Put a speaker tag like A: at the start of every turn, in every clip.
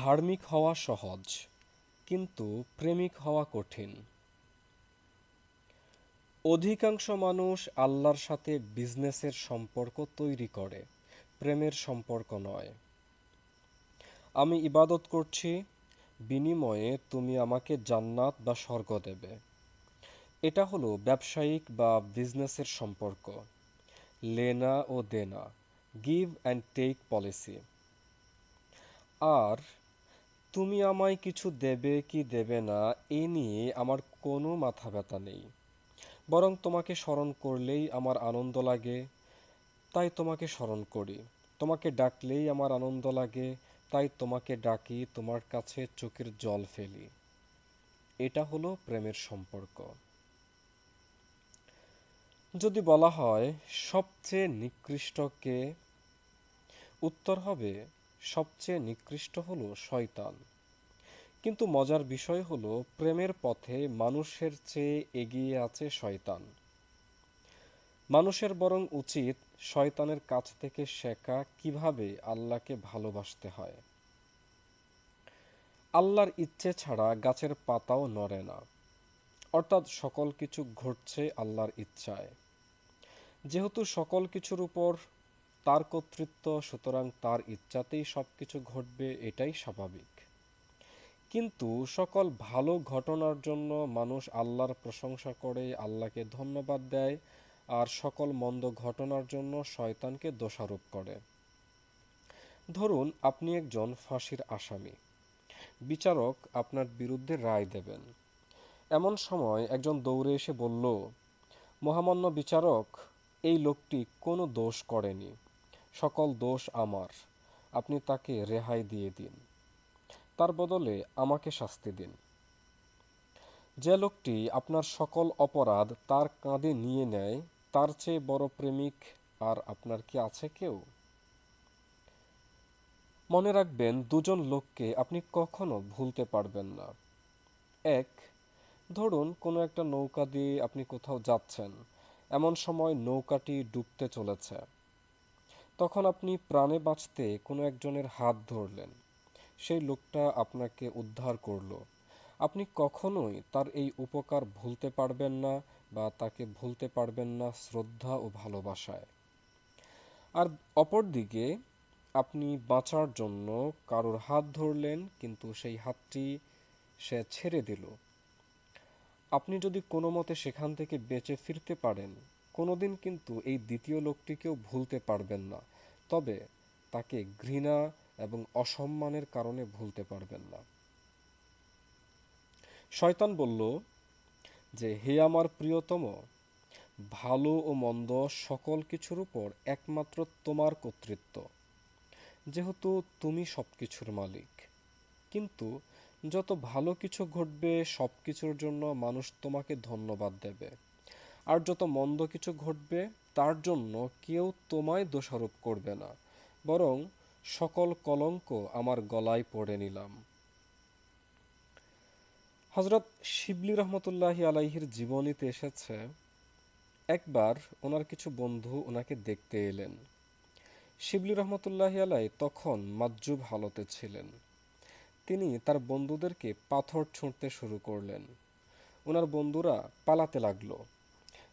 A: ধার্মিক হওয়া সহজ, কিন্তু প্রেমিক হওয়া কঠিন। অধিকাংশ মানুষ আল্লাহর সাথে বিজনেসের সম্পর্ক তৈরি করে, প্রেমের সম্পর্ক নয়। আমি ইবাদত করছি, বিনিময়ে তুমি আমাকে জান্নাত বা স্বর্গ দেবে। এটা হলো ব্যবসায়িক বা বিজনেসের সম্পর্ক। লেনা ও দেনা, গিভ অ্যান্ড টেক পলিসি। আর তুমি আমায় কিছু দেবে কি দেবে না, এ নিয়ে আমার কোনো মাথা ব্যথা নেই। বরং তোমাকে স্মরণ করলেই আমার আনন্দ লাগে, তাই তোমাকে স্মরণ করি। তোমাকে ডাকলেই আমার আনন্দ লাগে, তাই তোমাকে ডাকি তোমার কাছে চোখের জল ফেলি। এটা হলো প্রেমের সম্পর্ক। যদি বলা হয়, সবচেয়ে নিকৃষ্ট কে? উত্তর হবে সবচেয়ে নিকৃষ্ট হল শয়তান। কিন্তু মজার বিষয় হল, প্রেমের পথে মানুষের চেয়ে এগিয়ে আছে শয়তান। মানুষের বরং উচিত শয়তানের কাছ থেকে শেখা কীভাবে আল্লাহকে ভালোবাসতে হয়। আল্লাহর ইচ্ছে ছাড়া গাছের পাতাও নড়ে না। অর্থাৎ সকল কিছু ঘটছে আল্লাহর ইচ্ছায়। যেহেতু সকল কিছুর উপর তার কর্তৃত্ব, সুতরাং তার ইচ্ছাতেই সব কিছু ঘটবে, এটাই স্বাভাবিক। কিন্তু সকল ভালো ঘটনার জন্য মানুষ আল্লাহর প্রশংসা করে, আল্লাহকে ধন্যবাদ দেয়, আর সকল মন্দ ঘটনার জন্য শয়তানকে দোষারোপ করে। ধরুন, আপনি একজন ফাঁসির আসামি। বিচারক আপনার বিরুদ্ধে রায় দেবেন। এমন সময় একজন দৌড়ে এসে বলল, মহামান্য বিচারক, এই লোকটি কোনো দোষ করেনি। সকল দোষ আমার, আপনি তাকে রেহাই দিয়ে দিন। তার বদলে আমাকে শাস্তি দিন। যে লোকটি আপনার সকল অপরাধ তার কাঁধে নিয়ে নেয়, তার চেয়ে বড় প্রেমিক আর আপনার কি আছে কেউ? মনে রাখবেন, দুজন লোককে আপনি কখনো ভুলতে পারবেন না। এক, ধরুন কোনো একটা নৌকা দিয়ে আপনি কোথাও যাচ্ছেন, এমন সময় নৌকাটি ডুবতে চলেছে। তখন আপনি প্রাণে বাঁচতে কোনো একজনের হাত ধরলেন। সেই লোকটা আপনাকে উদ্ধার করল। আপনি কখনোই তার এই উপকার ভুলতে পারবেন না বা তাকে ভুলতে পারবেন না শ্রদ্ধা ও ভালোবাসায়। আর অপরদিকে আপনি বাঁচার জন্য কারোর হাত ধরলেন, কিন্তু সেই হাতটি সে ছেড়ে দিল। আপনি যদি কোনো মতে সেখান থেকে বেঁচে ফিরতে পারেন কোনোদিন কিন্তু এই দ্বিতীয় লোকটিকেও ভুলতে পারবেন না, তবে তাকে ঘৃণা এবং অসম্মানের কারণে ভুলতে পারবেন না। শয়তান বলল, যে হে আমার প্রিয়তম, ভালো ও মন্দ সকল কিছুর উপর একমাত্র তোমার কর্তৃত্ব। যেহেতু তুমি সব কিছুর মালিক, কিন্তু যত ভালো কিছু ঘটবে সব কিছুর জন্য মানুষ তোমাকে ধন্যবাদ দেবে। আর যত মন্দ কিছু ঘটবে, তার জন্য কেউ তোমায় দোষারোপ করবে না। বরং সকল কলঙ্ক আমার গলায় পড়ে নিলাম। হজরত শিবলি রহমতুল্লাহি আলাইহির জীবনীতে এসেছে, একবার ওনার কিছু বন্ধু ওনাকে দেখতে এলেন। শিবলি রহমতুল্লাহ আলাই তখন মাজ্জুব হালতে ছিলেন। তিনি তার বন্ধুদেরকে পাথর ছুঁড়তে শুরু করলেন। ওনার বন্ধুরা পালাতে লাগল।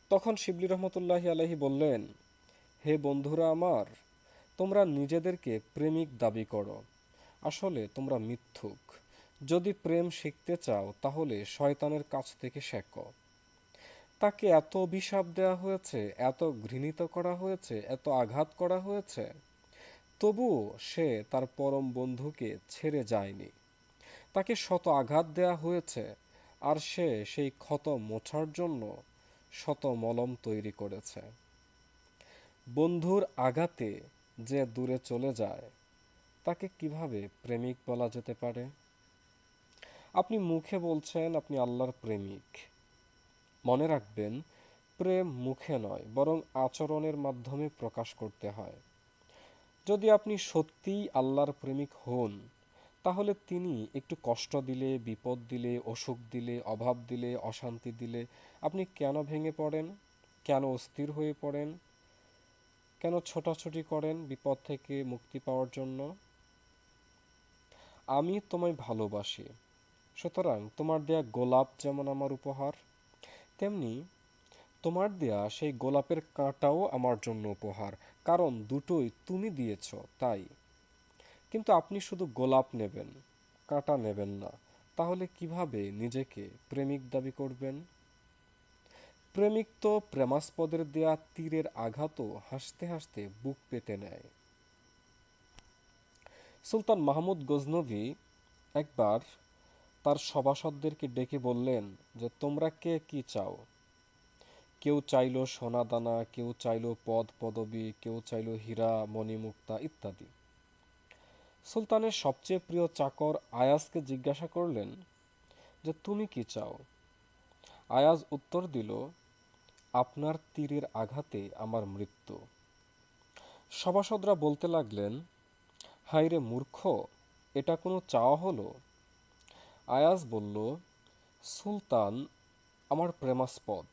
A: তখন শিবলি রহমতুল্লাহ আলাহি বললেন, হে বন্ধুরা আমার, তোমরা নিজেদেরকে প্রেমিক দাবি করো। আসলে তোমরা মিথ্যুক। যদি প্রেম শিখতে চাও, তাহলে শয়তানের কাছ থেকে শেখো। তাকে এত অভিশাপ দেওয়া হয়েছে, এত ঘৃণিত করা হয়েছে, এত আঘাত করা হয়েছে, তবুও সে তার পরম বন্ধুকে ছেড়ে যায়নি। তাকে শত আঘাত দেয়া হয়েছে, আর সে সেই ক্ষত মোছার জন্য শত মলম তৈরি করেছে। বন্ধুর আঘাতে যে দূরে চলে যায়, তাকে কীভাবে প্রেমিক বলা যেতে পারে? আপনি মুখে বলছেন, আপনি আল্লাহর প্রেমিক। মনে রাখবেন, প্রেম মুখে নয়, বরং আচরণের মাধ্যমে প্রকাশ করতে হয়। যদি আপনি সত্যিই আল্লাহর প্রেমিক হন তাহলে তিনি একটু কষ্ট দিলে, বিপদ দিলে, অসুখ দিলে, অভাব দিলে, অশান্তি দিলে আপনি কেন ভেঙে পড়েন? কেন অস্থির হয়ে পড়েন? কেন ছোটাছুটি করেন বিপদ থেকে মুক্তি পাওয়ার জন্য? আমি তোমায় ভালোবাসি, সুতরাং তোমার দেয়া গোলাপ যেমন আমার উপহার, তেমনি তোমার দেয়া সেই গোলাপের কাঁটাও আমার জন্য উপহার, কারণ দুটোই তুমি দিয়েছ, তাই। কিন্তু আপনি শুধু গোলাপ নেবেন, কাঁটা নেবেন না। তাহলে কীভাবে নিজেকে প্রেমিক দাবি করবেন? প্রেমিক তো প্রেমাস্পদের দেয়া তীরের আঘাতও হাসতে হাসতে বুক পেতে নেয়। সুলতান মাহমুদ গজনভি একবার তার সভাসদদেরকে ডেকে বললেন যে, তোমরা কে, কি চাও? কেউ চাইল সোনা দানা কেউ চাইল পদ পদবী, কেউ চাইল হীরা, মণিমুক্তা ইত্যাদি। সুলতানের সবচেয়ে প্রিয় চাকর আয়াজকে জিজ্ঞাসা করলেন যে, তুমি কি চাও? আয়াজ উত্তর দিল, আপনার তীরের আঘাতে আমার মৃত্যু। সভাসদরা বলতে লাগলেন হায়রে মূর্খ, এটা কোনো চাওয়া হলো? আয়াজ বলল, সুলতান আমার প্রেমাস্পদ।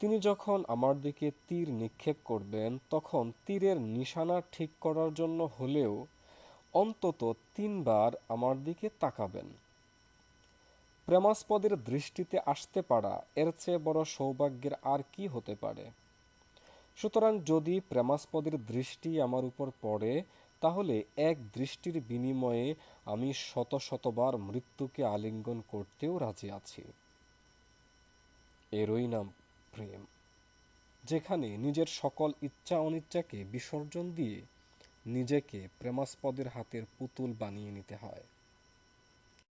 A: তিনি যখন আমার দিকে তীর নিক্ষেপ করবেন, তখন তীরের নিশানা ঠিক করার জন্য হলেও অন্তত তিনবার আমার দিকে তাকাবেন। প্রেমাস্পদের দৃষ্টিতে আসতে পারা, এর চেয়ে বড় সৌভাগ্যের আর কি হতে পারে? সুতরাং যদি প্রেমাস্পদের দৃষ্টি আমার উপর পড়ে, তাহলে এক দৃষ্টির বিনিময়ে আমি শত শতবার মৃত্যুকে আলিঙ্গন করতেও রাজি আছি। এরই নাম প্রেম, যেখানে নিজের সকল ইচ্ছা অনিচ্ছাকে বিসর্জন দিয়ে নিজেকে প্রেমাস্পদের হাতের পুতুল বানিয়ে নিতে হয়।